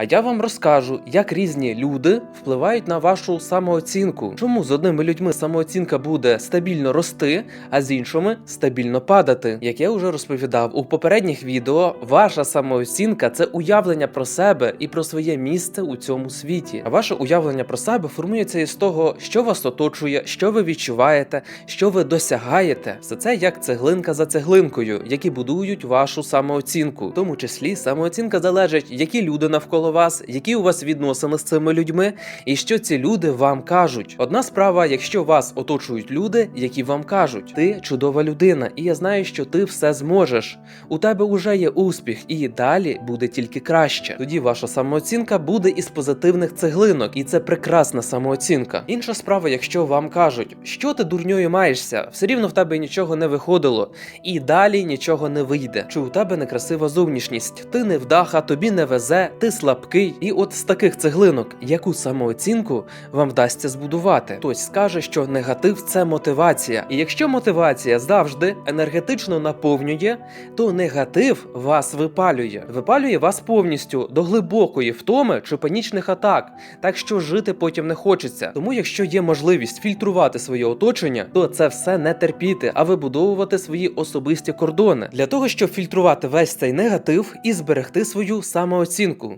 А я вам розкажу, як різні люди впливають на вашу самооцінку. Чому з одними людьми самооцінка буде стабільно рости, а з іншими стабільно падати. Як я вже розповідав у попередніх відео, ваша самооцінка це уявлення про себе і про своє місце у цьому світі. А ваше уявлення про себе формується із того, що вас оточує, що ви відчуваєте, що ви досягаєте. Все це як цеглинка за цеглинкою, які будують вашу самооцінку. В тому числі самооцінка залежить, які люди навколо вас, які у вас відносини з цими людьми, і що ці люди вам кажуть. Одна справа, якщо вас оточують люди, які вам кажуть, ти чудова людина, і я знаю, що ти все зможеш. У тебе уже є успіх, і далі буде тільки краще. Тоді ваша самооцінка буде із позитивних цеглинок, і це прекрасна самооцінка. Інша справа, якщо вам кажуть, що ти дурньою маєшся, все рівно в тебе нічого не виходило, і далі нічого не вийде. Чи у тебе некрасива зовнішність? Ти не вдаха, тобі не везе, ти слабкий. І от з таких цеглинок, яку самооцінку вам вдасться збудувати? Хтось скаже, що негатив це мотивація. І якщо мотивація завжди енергетично наповнює, то негатив вас випалює. Випалює вас повністю до глибокої втоми чи панічних атак, так що жити потім не хочеться. Тому, якщо є можливість фільтрувати своє оточення, то це все не терпіти, а вибудовувати свої особисті кордони для того, щоб фільтрувати весь цей негатив і зберегти свою самооцінку.